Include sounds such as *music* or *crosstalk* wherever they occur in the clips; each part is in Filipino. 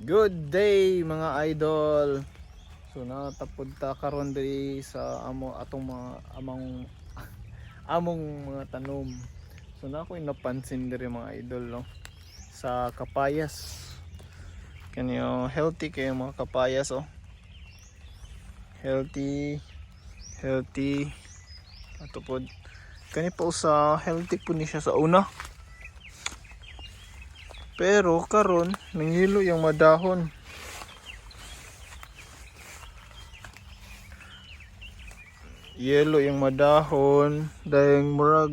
Good day mga idol. So natapod ta karon diri sa amo atong mga among *laughs* among mga tanom. So na ako napansin diri mga idol no sa kapayas. Kanyo healthy kayo mga kapayas oh. Healthy healthy ato pod kani pa sa healthy po ni siya sa una. Pero karon nanghilo yung madahon. Yellow yung madahon dahil murag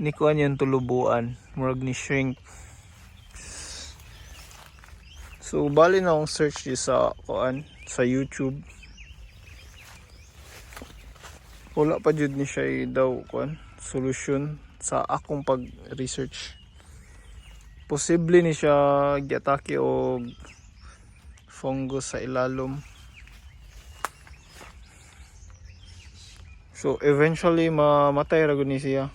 ni kuan yung tulubuan, murag ni shrink. So bali na akong search di sa kuan sa YouTube. Wala pa jud ni siya daw kuan solution sa akong pag-research posible ni siya giatake og fungus sa ilalom. So eventually mamatay ra ni siya.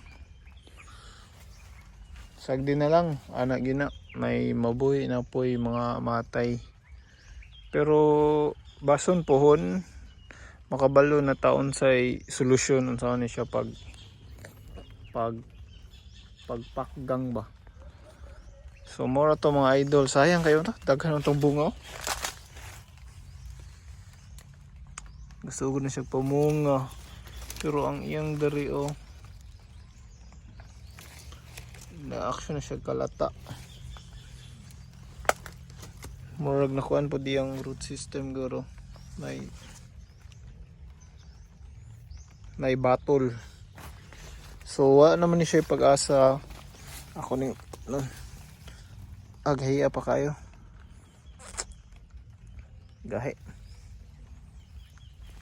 Sagdi na lang anak gina may mabuhi na po'y mga matay. Pero bason pohon makabalo na taon sa solusyon unsa ni siya pag pag pagpakgang ba So mura to mga idol. Sayang kayo na. Daghan itong bunga. oh. Gusto ko na siya pamunga. Pero ang iyang dari oh. Na action na siya kalata. Murag nakuan po di ang root system guro. May may battle. So wa naman ni siya pag-asa. Ako ni aghiya pa kayo. Gahi